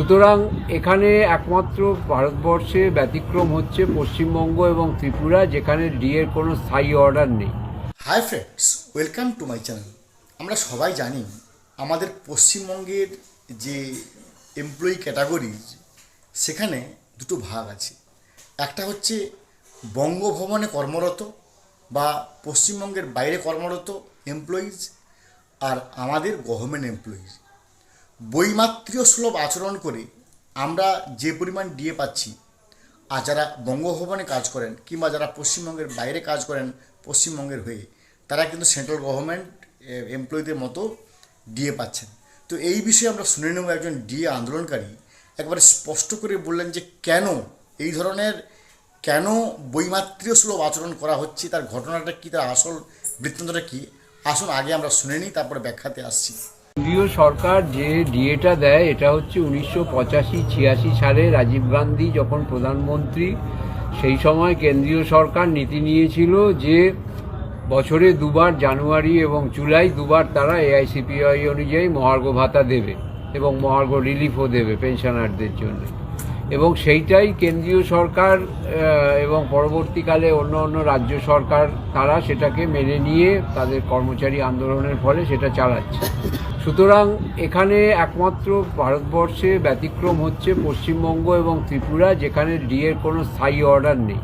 সুতরাং এখানে একমাত্র ভারতবর্ষে ব্যতিক্রম হচ্ছে পশ্চিমবঙ্গ এবং ত্রিপুরা, যেখানে ডি এর কোনো স্থায়ী অর্ডার নেই। Hi friends welcome to my channel আমরা সবাই জানি আমাদের পশ্চিমবঙ্গের যে এমপ্লয়ি ক্যাটাগরিজ সেখানে দুটো ভাগ আছে। একটা হচ্ছে বঙ্গভবনে কর্মরত বা পশ্চিমবঙ্গের বাইরে কর্মরত এমপ্লয়িজ আর আমাদের গভর্নমেন্ট এমপ্লয়িজ বৈমাত্রীয় সুলভ আচরণ করে আমরা যে পরিমাণ ডিএ পাচ্ছি, আর যারা বঙ্গভবনে কাজ করেন কিংবা যারা পশ্চিমবঙ্গের বাইরে কাজ করেন পশ্চিমবঙ্গের হয়ে, তারা কিন্তু সেন্ট্রাল গভর্নমেন্ট এমপ্লয়ীদের মতো ডিএ পাচ্ছেন। তো এই বিষয়ে আমরা শুনে নেব একজন ডিএ আন্দোলনকারী। একবারে স্পষ্ট করে বললেন যে কেন এই ধরনের, কেন বৈমাত্রীয় সুলভ আচরণ করা হচ্ছে, তার ঘটনাটা কী, তার আসল বৃত্তান্তটা কী? আসুন আগে আমরা শুনে নিই, তারপরে ব্যাখ্যাতে আসছি। কেন্দ্রীয় সরকার যে ডিএটা দেয়, এটা হচ্ছে উনিশশো পঁচাশি, ছিয়াশি সালে রাজীব গান্ধী যখন প্রধানমন্ত্রী, সেই সময় কেন্দ্রীয় সরকার নীতি নিয়েছিল যে বছরে দুবার জানুয়ারি এবং জুলাই দুবার তারা এআইসিপিআই অনুযায়ী মহার্ঘ ভাতা দেবে এবং মহার্ঘ রিলিফও দেবে পেনশনারদের জন্য। এবং সেইটাই কেন্দ্রীয় সরকার এবং পরবর্তীকালে অন্য অন্য রাজ্য সরকার, তারা সেটাকে মেনে নিয়ে তাদের কর্মচারী আন্দোলনের ফলে সেটা চালাচ্ছে। সুতরাং এখানে একমাত্র ভারতবর্ষে ব্যতিক্রম হচ্ছে পশ্চিমবঙ্গ এবং ত্রিপুরা, যেখানে ডি এর কোনো স্থায়ী অর্ডার নেই।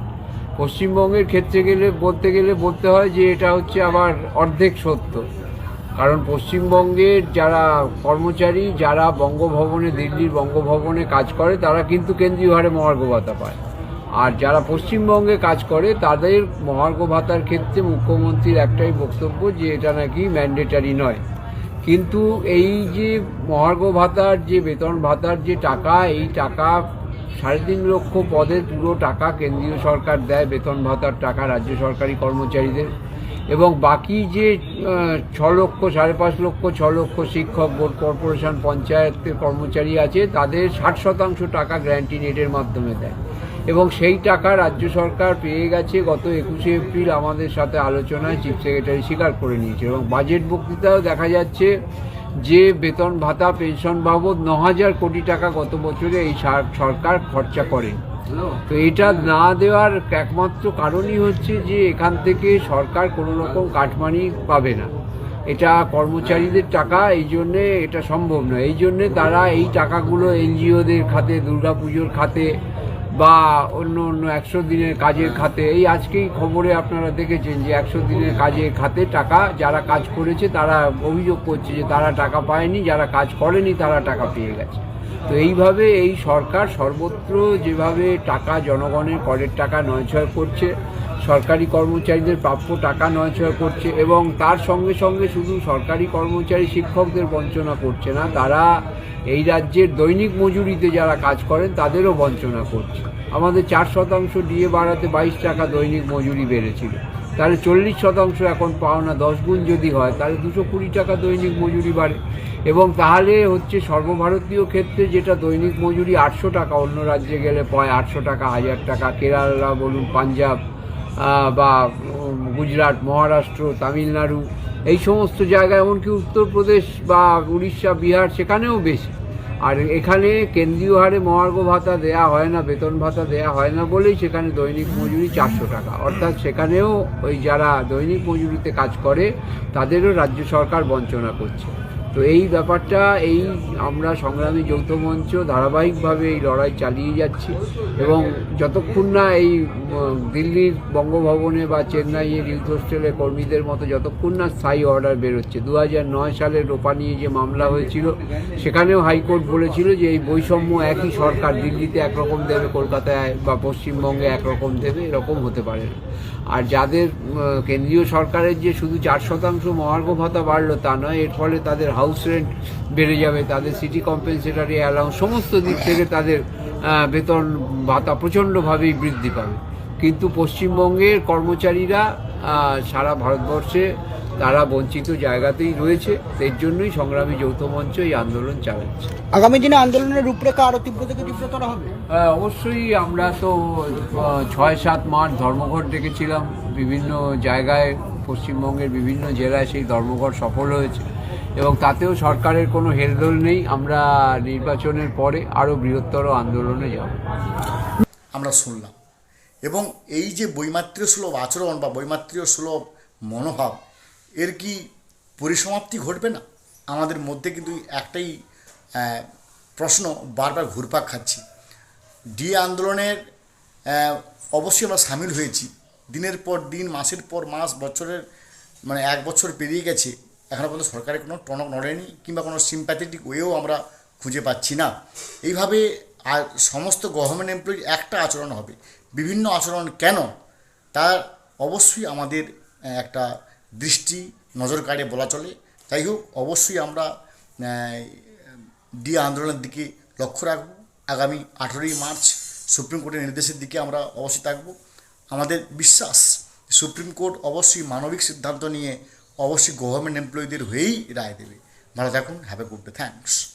পশ্চিমবঙ্গের ক্ষেত্রে গেলে, বলতে গেলে বলতে হয় যে এটা হচ্ছে আবার অর্ধেক সত্য। কারণ পশ্চিমবঙ্গের যারা কর্মচারী, যারা বঙ্গভবনে, দিল্লির বঙ্গভবনে কাজ করে, তারা কিন্তু কেন্দ্রীয় হারে মহার্ঘ ভাতা পায়। আর যারা পশ্চিমবঙ্গে কাজ করে, তাদের মহার্ঘ ভাতার ক্ষেত্রে মুখ্যমন্ত্রীর একটাই বক্তব্য যে এটা নাকি ম্যান্ডেটারি নয়। কিন্তু এই যে মহার্ঘ ভাতার যে বেতন ভাতার যে টাকা, এই টাকা সাড়ে তিন লক্ষ পদের পুরো টাকা কেন্দ্রীয় সরকার দেয় বেতন ভাতার টাকা রাজ্য সরকারি কর্মচারীদের। এবং বাকি যে ছ লক্ষ, সাড়ে পাঁচ লক্ষ, ছ লক্ষ শিক্ষক, বোর্ড কর্পোরেশন, পঞ্চায়েতের কর্মচারী আছে, তাদের ষাট শতাংশ টাকা গ্র্যান্টি নেটের মাধ্যমে দেয়। এবং সেই টাকা রাজ্য সরকার পেয়ে গেছে গত একুশে এপ্রিল আমাদের সাথে আলোচনায় চিফ সেক্রেটারি স্বীকার করে নিয়েছে এবং বাজেট বক্তৃতাও দেখা যাচ্ছে যে বেতন ভাতা পেনশন বাবদ ন হাজার কোটি টাকা গত বছরে এই সরকার খরচা করেন তো এটা না দেওয়ার একমাত্র কারণই হচ্ছে যে এখান থেকে সরকার কোনো রকম কাটমানি পাবে না। এটা কর্মচারীদের টাকা এই জন্যে এটা সম্ভব নয়। এই জন্যে তারা এই টাকাগুলো এনজিওদের খাতে দুর্গাপুজোর খাতে বা অন্য অন্য একশো দিনের কাজের খাতে। এই আজকেই খবরে আপনারা দেখেছেন যে একশো দিনের কাজের খাতে টাকা যারা কাজ করেছে তারা অভিযোগ করছে যে তারা টাকা পায়নি, যারা কাজ করেনি তারা টাকা পেয়ে গেছে। তো এইভাবে এই সরকার সর্বত্র যেভাবে টাকা জনগণের করের টাকা নয়ছয় করছে সরকারি কর্মচারীদের প্রাপ্য টাকা নয়ছয় করছে এবং তার সঙ্গে সঙ্গে শুধু সরকারি কর্মচারী শিক্ষকদের বঞ্চনা করছে না, তারা এই রাজ্যের দৈনিক মজুরিতে যারা কাজ করেন, তাদেরও বঞ্চনা করছে। আমাদের চার শতাংশ ডিএ বাড়াতে বাইশ টাকা দৈনিক মজুরি বেড়েছিল। তাহলে চল্লিশ শতাংশ এখন পাওনা দশ গুণ যদি হয়, তাহলে দুশো কুড়ি টাকা দৈনিক মজুরি বাড়ে। এবং তাহলে হচ্ছে সর্বভারতীয় ক্ষেত্রে যেটা দৈনিক মজুরি আটশো টাকা, অন্য রাজ্যে গেলে পায় আটশো টাকা, হাজার টাকা, কেরালা বলুন, পাঞ্জাব বা গুজরাট, মহারাষ্ট্র, তামিলনাড়ু, এই সমস্ত জায়গায়, এমনকি উত্তরপ্রদেশ বা উড়িষ্যা, বিহার, সেখানেও বেশি। আর এখানে কেন্দ্রীয় হারে মহার্ঘ ভাতা দেয়া হয় না, বেতন ভাতা দেয়া হয় না বলেই সেখানে দৈনিক মজুরি চারশো টাকা। অর্থাৎ সেখানেও ওই যারা দৈনিক মজুরিতে কাজ করে, তাদেরও রাজ্য সরকার বঞ্চনা করছে। তো এই ব্যাপারটা, এই আমরা সংগ্রামী যৌথ মঞ্চ ধারাবাহিকভাবে এই লড়াই চালিয়ে যাচ্ছি এবং যতক্ষণ না এই দিল্লির বঙ্গভবনে বা চেন্নাইয়ের ইউথ হোস্টেলে কর্মীদের মতো যতক্ষণ না স্থায়ী অর্ডার বেরোচ্ছে দু নয় সালে রোপা নিয়ে যে মামলা হয়েছিল, সেখানেও হাইকোর্ট বলেছিল যে এই বৈষম্য একই সরকার দিল্লিতে একরকম দেবে, কলকাতায় বা পশ্চিমবঙ্গে একরকম দেবে, এরকম হতে পারে না। আর যাদের কেন্দ্রীয় সরকারের যে শুধু চার শতাংশ মহার্ঘ ভাতা বাড়লো তা নয়, এর ফলে তাদের হাউস রেন্ট বেড়ে যাবে তাদের সিটি কম্পেনসেটারি অ্যালাউন্স সমস্ত দিক থেকে তাদের বেতন ভাতা প্রচণ্ডভাবেই বৃদ্ধি পাবে। কিন্তু পশ্চিমবঙ্গের কর্মচারীরা সারা ভারতবর্ষে তারা বঞ্চিত জায়গাতেই রয়েছে এর জন্যই সংগ্রামী যৌথ মঞ্চ এই আন্দোলন চালাচ্ছে। আগামী দিনে আন্দোলনের রূপরেখা আরও তীব্র থেকে তীব্রতর হবে? হ্যাঁ, অবশ্যই আমরা তো ছয় সাত মার্চ ধর্মঘট ডেকেছিলাম বিভিন্ন জায়গায় পশ্চিমবঙ্গের বিভিন্ন জেলায় সেই ধর্মঘট সফল হয়েছে। এবং তাতেও সরকারের কোনো হেলদোল নেই। আমরা নির্বাচনের পরে আরও বৃহত্তর আন্দোলনে যাব। আমরা শুনলাম। এবং এই যে বৈমাত্রীয় সুলভ আচরণ বা বৈমাত্রীয় সুলভ মনোভাব, এর কি পরিসমাপ্তি ঘটবে না? আমাদের মধ্যে কিন্তু একটাই প্রশ্ন বারবার ঘুরপাক খাচ্ছি। ডি আন্দোলনের অবশ্যই আমরা সামিল হয়েছি। দিনের পর দিন, মাসের পর মাস, বছরের মানে এক বছর পেরিয়ে গেছে। এখনও পর্যন্ত সরকারের কোনো টনক নড়েনি কিংবা কোনো সিম্প্যাথেটিক ওয়েও আমরা খুঁজে পাচ্ছি না। এইভাবে আর সমস্ত গভর্নমেন্ট এমপ্লয়ি একটা আচরণ হবে। বিভিন্ন আচরণ কেন? তার অবশ্যই আমাদের একটা দৃষ্টি নজর কাড়ে বলা চলে। যাই হোক, অবশ্যই আমরা ডি আন্দোলনের দিকে লক্ষ্য রাখব। আগামী আঠেরোই মার্চ সুপ্রিম কোর্টের নির্দেশের দিকে আমরা অবশ্যই থাকব। আমাদের বিশ্বাস, সুপ্রিম কোর্ট অবশ্যই মানবিক সিদ্ধান্ত নিয়ে অবশ্যই গভর্নমেন্ট এমপ্লয়ীদের হয়েই রায় দেবে। ভালো থাকুন have a good day thanks